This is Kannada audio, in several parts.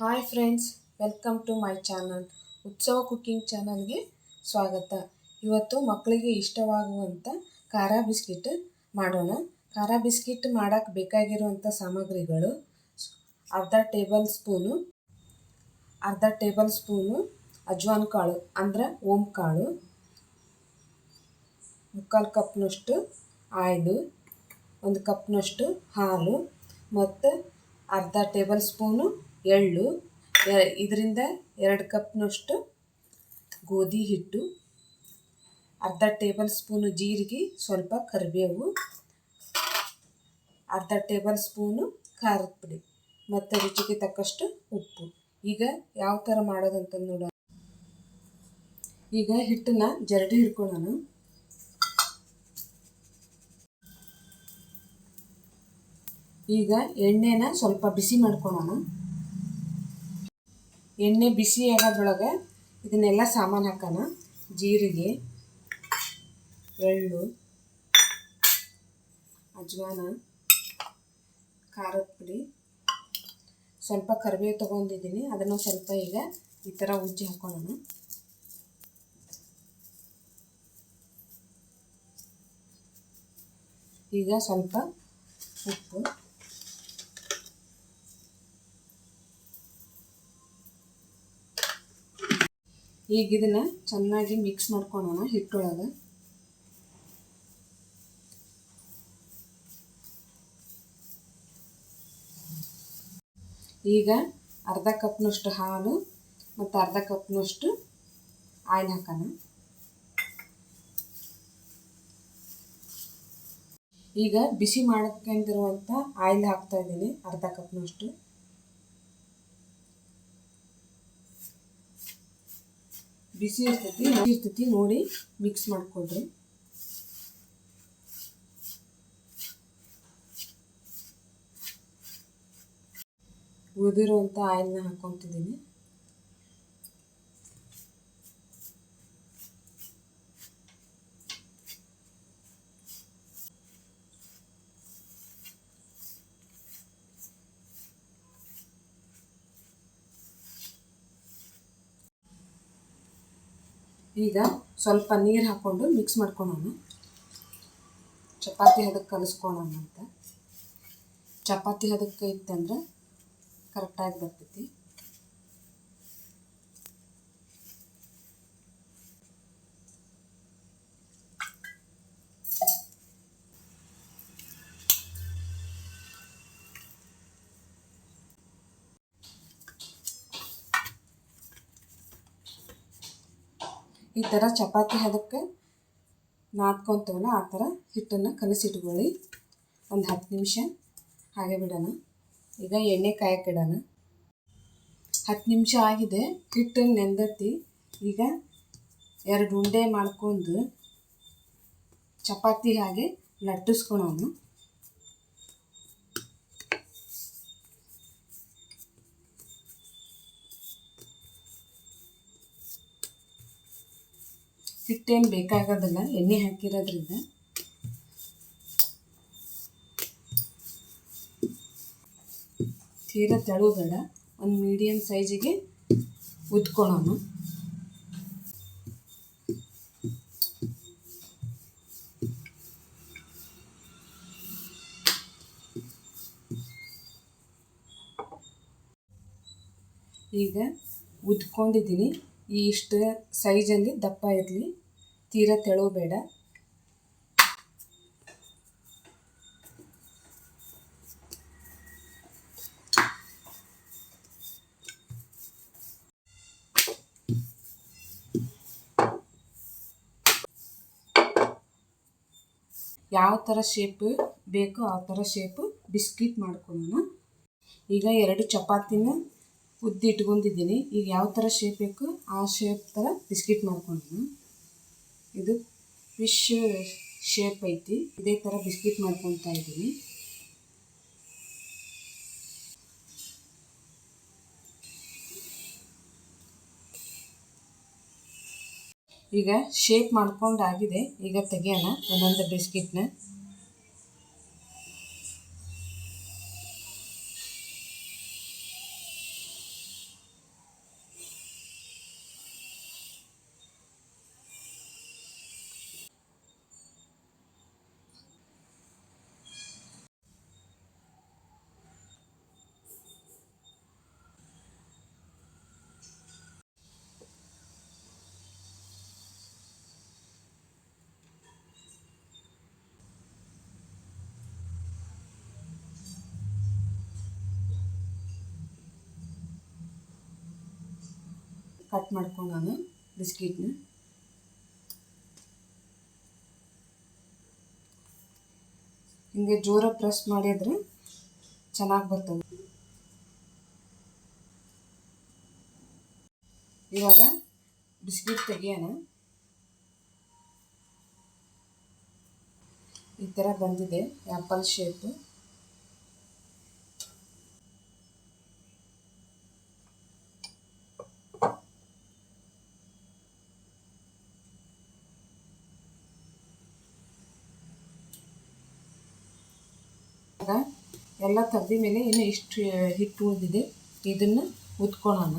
Hi friends, welcome to my channel. Utsava cooking ಚಾನಲ್ಗೆ ಸ್ವಾಗತ. ಇವತ್ತು ಮಕ್ಕಳಿಗೆ ಇಷ್ಟವಾಗುವಂಥ ಖಾರ ಬಿಸ್ಕಿಟ್ ಮಾಡೋಣ. ಖಾರ ಬಿಸ್ಕಿಟ್ ಮಾಡೋಕ್ಕೆ ಬೇಕಾಗಿರುವಂಥ ಸಾಮಗ್ರಿಗಳು ಅರ್ಧ ಟೇಬಲ್ ಸ್ಪೂನು, ಅರ್ಧ ಟೇಬಲ್ ಸ್ಪೂನು ಅಜ್ವಾನ್ ಕಾಳು, ಅಂದರೆ ಓಂ ಕಾಳು, ಮುಕ್ಕಾಲು ಕಪ್ನಷ್ಟು ಆಯಿಲು, ಒಂದು ಕಪ್ನಷ್ಟು ಹಾಲು, ಮತ್ತು ಅರ್ಧ ಟೇಬಲ್ ಸ್ಪೂನು ಎಳ್ಳು ಇದರಿಂದ ಎರಡು ಕಪ್ನಷ್ಟು ಗೋಧಿ ಹಿಟ್ಟು, ಅರ್ಧ ಟೇಬಲ್ ಸ್ಪೂನು ಜೀರಿಗೆ, ಸ್ವಲ್ಪ ಕರಿಬೇವು, ಅರ್ಧ ಟೇಬಲ್ ಸ್ಪೂನು ಖಾರದ ಪುಡಿ ಮತ್ತು ರುಚಿಗೆ ತಕ್ಕಷ್ಟು ಉಪ್ಪು. ಈಗ ಯಾವ ಥರ ಮಾಡೋದಂತ ನೋಡೋಣ. ಈಗ ಹಿಟ್ಟನ್ನ ಜರಡಿ ಹಿಡ್ಕೊಳ್ಳೋಣ ಈಗ ಎಣ್ಣೆನ ಸ್ವಲ್ಪ ಬಿಸಿ ಮಾಡ್ಕೊಳ್ಳೋಣ ಎಣ್ಣೆ ಬಿಸಿ ಆಗೋದ್ರೊಳಗೆ ಇದನ್ನೆಲ್ಲ ಸಾಮಾನು ಹಾಕೋಣ. ಜೀರಿಗೆ, ಎಳ್ಳು, ಅಜ್ವಾನ, ಖಾರದ ಪುಡಿ. ಸ್ವಲ್ಪ ಕರಿಬೇವು ತೊಗೊಂಡಿದ್ದೀನಿ. ಅದನ್ನು ಸ್ವಲ್ಪ ಈಗ ಈ ಥರ ಉಜ್ಜಿ ಹಾಕೊಳ್ಳೋಣ ಈಗ ಸ್ವಲ್ಪ ಉಪ್ಪು. ಈಗ ಇದನ್ನು ಚೆನ್ನಾಗಿ ಮಿಕ್ಸ್ ಮಾಡ್ಕೊಳೋಣ ಹಿಟ್ಟೊಳಗೆ. ಈಗ ಅರ್ಧ ಕಪ್ನಷ್ಟು ಹಾಲು ಮತ್ತು ಅರ್ಧ ಕಪ್ನಷ್ಟು ಆಯಿಲ್ ಹಾಕೋಣ. ಈಗ ಬಿಸಿ ಮಾಡ್ಕೊಂಡಿರುವಂಥ ಆಯಿಲ್ ಹಾಕ್ತಾ ಇದ್ದೀನಿ ಅರ್ಧ ಕಪ್ನಷ್ಟು. ಬಿಸಿ ಇರ್ತೈತಿ ಇರ್ತೈತಿ ನೋಡಿ ಮಿಕ್ಸ್ ಮಾಡಿಕೊಡ್ರಿ ಉಳಿದಿರುವಂಥ ಆಯಿಲ್ನ ಹಾಕೊತಿದ್ದೀನಿ. ಈಗ ಸ್ವಲ್ಪ ನೀರು ಹಾಕ್ಕೊಂಡು ಮಿಕ್ಸ್ ಮಾಡ್ಕೊಳೋಣ. ಚಪಾತಿ ಹದಕ್ಕೆ ಕಲಿಸ್ಕೊಳೋಣ ಅಂತ. ಚಪಾತಿ ಹದಕ್ಕೆ ಇತ್ತಂದ್ರೆ ಕರೆಕ್ಟಾಗಿ ಬರ್ತೈತಿ. ಈ ಥರ ಚಪಾತಿ ಹದಕ್ಕೆ ನಾದ್ಕೊತೇವಲ್ಲ ಆ ಥರ ಹಿಟ್ಟನ್ನು ಕಲಸಿಟ್ಕೊಳ್ಳಿ. ಒಂದು ಹತ್ತು ನಿಮಿಷ. ಹಾಗೆ ಬಿಡೋಣ. ಈಗ ಎಣ್ಣೆ ಕಾಯಕ್ಕಿಡೋಣ. ಹತ್ತು ನಿಮಿಷ ಆಗಿದೆ. ಹಿಟ್ಟು ನೆಂದತ್ತಿ ಈಗ ಎರಡು ಉಂಡೆ ಮಾಡ್ಕೊಂಡು ಚಪಾತಿ ಹಾಗೆ ಲಟ್ಟಿಸ್ಕೊಳೋಣ. ಹಿಟ್ಟೇನು ಬೇಕಾಗೋದಿಲ್ಲ ಎಣ್ಣೆ ಹಾಕಿರೋದ್ರಿಂದ. ತೀರ ತೆಳು ಬೇಡ ಒಂದು ಮೀಡಿಯಮ್ ಸೈಜಿಗೆ ಉದ್ಕೊಳ್ಳೋಣ ಈಗ ಉದ್ಕೊಂಡಿದ್ದೀನಿ. ಈ ಇಷ್ಟು ಸೈಜಲ್ಲಿ ದಪ್ಪ ಇರಲಿ. ತೀರ ತೆಳೋಬೇಡ ಯಾವ ಥರ ಶೇಪ್ ಬೇಕೋ ಆ ಥರ ಶೇಪ್ ಬಿಸ್ಕಿಟ್ ಮಾಡ್ಕೊಳ್ಳೋಣ. ಈಗ ಎರಡು ಚಪಾತಿನ ಉದ್ದಿ ಇಟ್ಕೊಂಡಿದ್ದೀನಿ. ಈಗ ಯಾವ ಥರ ಶೇಪ್ ಬೇಕು ಆ ಶೇಪ್ ಥರ ಬಿಸ್ಕಿಟ್ ಮಾಡ್ಕೊಂಡಿದ್ದೀನಿ. ಇದು ಫಿಶ್ ಶೇಪ್ ಐತಿ. ಇದೇ ಥರ ಬಿಸ್ಕಿಟ್ ಮಾಡ್ಕೊತಾ ಇದ್ದೀನಿ. ಈಗ ಶೇಪ್ ಮಾಡ್ಕೊಂಡಾಗಿದೆ. ಈಗ ತೆಗಿಯೋಣ ಒಂದೊಂದು ಬಿಸ್ಕಿಟ್ನ. ಕಟ್ ನಾನು ಬಿಸ್ಕಿಟ್ನ. ಹಿಂಗೆ ಜೋರ ಪ್ರೆಸ್ ಮಾಡಿದ್ರೆ ಚೆನ್ನಾಗಿ ಬರ್ತದೆ. ಇವಾಗ ಬಿಸ್ಕಿಟ್ ತೆಗಿಯೋಣ. ಈ ಥರ ಬಂದಿದೆ ಆ್ಯಪಲ್ ಶೇಪು ಇವಾಗ ಎಲ್ಲ ತೆಗ್ದ ಮೇಲೆ ಇನ್ನು ಇಷ್ಟು ಹಿಟ್ಟು ಉಳಿದಿದೆ. ಇದನ್ನು ಉತ್ಕೊಳ್ಳೋಣ.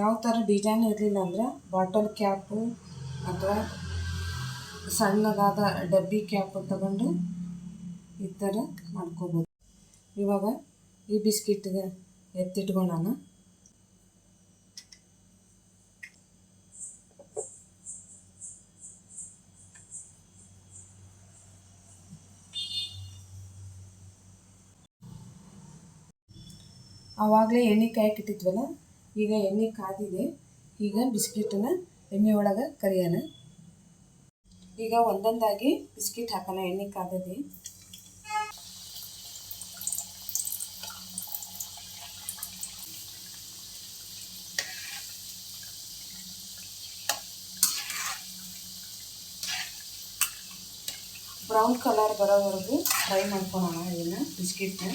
ಯಾವ ಥರ ಡಿಸೈನ್ ಇರಲಿಲ್ಲ ಅಂದರೆ ಬಾಟಲ್ ಕ್ಯಾಪು ಅಥವಾ ಸಣ್ಣದಾದ ಡಬ್ಬಿ ಕ್ಯಾಪು ತಗೊಂಡು ಈ ಥರ ಮಾಡ್ಕೋಬೋದು. ಇವಾಗ ಈ ಬಿಸ್ಕಿಟ್ಗೆ ಎತ್ತಿಟ್ಕೊಳ್ಳೋಣ. ಆವಾಗಲೇ ಎಣ್ಣೆ ಕಾಯಕ್ಕಿಟ್ಟಿದ್ವಲ್ಲ, ಈಗ ಎಣ್ಣೆ ಕಾದಿದೆ. ಈಗ ಬಿಸ್ಕಿಟನ್ನು ಎಣ್ಣೆ ಒಳಗೆ ಕರಿಯೋಣ. ಈಗ ಒಂದೊಂದಾಗಿ ಬಿಸ್ಕಿಟ್ ಹಾಕೋಣ, ಎಣ್ಣೆ ಕಾದಿದೆ ಬ್ರೌನ್ ಕಲರ್ ಬರೋವರೆಗೂ ಫ್ರೈ ಮಾಡ್ಕೊಳೋಣ, ಇದನ್ನು ಬಿಸ್ಕಿಟ್ನ.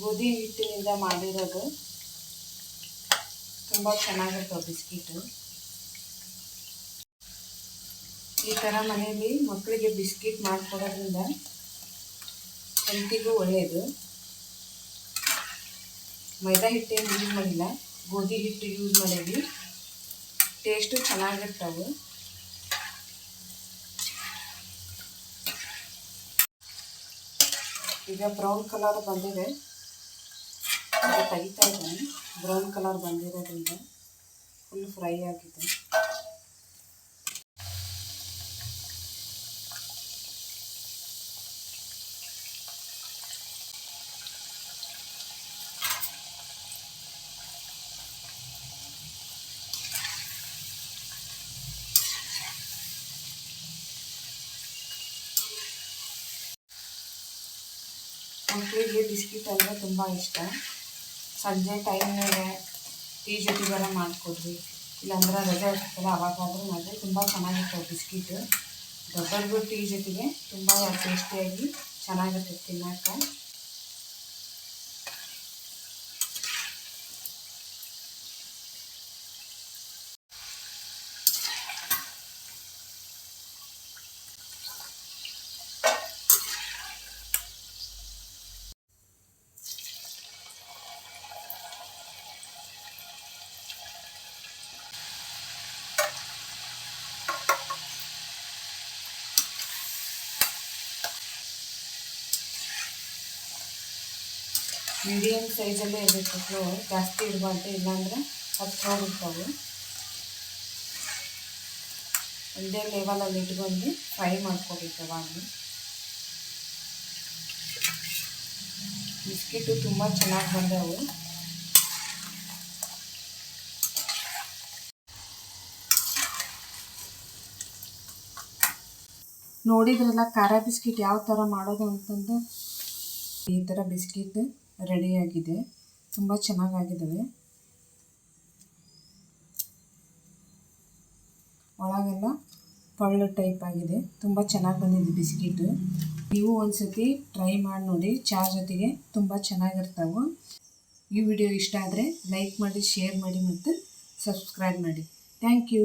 ಗೋಧಿ ಹಿಟ್ಟಿನಿಂದ ಮಾಡಿರೋದು. ತುಂಬ ಚೆನ್ನಾಗಿರ್ತವೆ ಬಿಸ್ಕಿಟು. ಈ ಥರ ಮನೆಯಲ್ಲಿ ಮಕ್ಕಳಿಗೆ ಬಿಸ್ಕಿಟ್ ಮಾಡಿಕೊಡೋದ್ರಿಂದ ಹೆಲ್ತಿಗೂ ಒಳ್ಳೆಯದು ಮೈದಾ ಹಿಟ್ಟೇನು ಯೂಸ್ ಮಾಡಿಲ್ಲ, ಗೋಧಿ ಹಿಟ್ಟು ಯೂಸ್ ಮಾಡೀವಿ. ಟೇಸ್ಟು ಚೆನ್ನಾಗಿರ್ತವೆ ಈಗ ಬ್ರೌನ್ ಕಲರ್ ಬಂದಿದೆ. ತೆಗಿತಾ ಇದ್ದಾನೆ. ಬ್ರೌನ್ ಕಲರ್ ಬಂದಿರೋದ್ರಿಂದ ಫುಲ್ ಫ್ರೈ ಆಗಿದೆ. ಮಕ್ಕಳಿಗೆ ಬಿಸ್ಕಿಟ್ ಅಂದರೆ ತುಂಬ ಇಷ್ಟ. ಸಂಜೆ ಟೈಮ್ನಾಗ ಟೀ ಜೊತೆಗೆಲ್ಲ ಮಾಡಿಕೊಡ್ರಿ. ಇಲ್ಲಾಂದ್ರೆ ರಜೆ ಇರ್ತಲ್ಲ ಅವಾಗಾದರೂ ಮಾಡಿದ್ರೆ ತುಂಬ ಚೆನ್ನಾಗಿರ್ತವೆ ಬಿಸ್ಕಿಟ್. ದೊಡ್ಡವ್ರಿಗೂ ಟೀ ಜೊತೆಗೆ ತುಂಬ ಟೇಸ್ಟಿಯಾಗಿ ಚೆನ್ನಾಗಿರ್ತದೆ ತಿನ್ನೋಕೆ ಮೀಡಿಯಮ್ ಸೈಜಲ್ಲೇ ಇರಬೇಕು ಫ್ಲೋರ್ ಜಾಸ್ತಿ ಇರಬಾರ್ದು, ಇಲ್ಲಾಂದರೆ ಹತ್ತು ಹೋಗಿರ್ತಾವೆ ಒಂದೇ ಲೆವಲಲ್ಲಿ ಇಟ್ಕೊಂಡು ಫ್ರೈ ಮಾಡ್ಕೋಬೇಕು ಯಾವಾಗಲೂ. ಬಿಸ್ಕಿಟು ತುಂಬ ಚೆನ್ನಾಗಿ ಬಂದವು. ನೋಡಿದ್ರಲ್ಲ ಖಾರ ಬಿಸ್ಕಿಟ್ ಯಾವ ಥರ ಮಾಡೋದು ಅಂತಂದು? ಈ ಥರ ಬಿಸ್ಕಿಟ್ ರೆಡಿಯಾಗಿದೆ. ತುಂಬ ಚೆನ್ನಾಗಾಗಿದ್ದಾವೆ. ಒಳಗೆಲ್ಲ ಪಳ್ಳು ಟೈಪ್ ಆಗಿದೆ. ತುಂಬ ಚೆನ್ನಾಗಿ ಬಂದಿದೆ ಬಿಸ್ಕಿಟ್. ನೀವು ಒಂದು ಸತಿ ಟ್ರೈ ಮಾಡಿ ನೋಡಿ, ಚಹಾ ಜೊತೆಗೆ ತುಂಬ ಚೆನ್ನಾಗಿರ್ತಾವೆ. ಈ ವಿಡಿಯೋ ಇಷ್ಟ ಆದರೆ ಲೈಕ್ ಮಾಡಿ ಶೇರ್ ಮಾಡಿ ಮತ್ತು ಸಬ್ಸ್ಕ್ರೈಬ್ ಮಾಡಿ. Thank you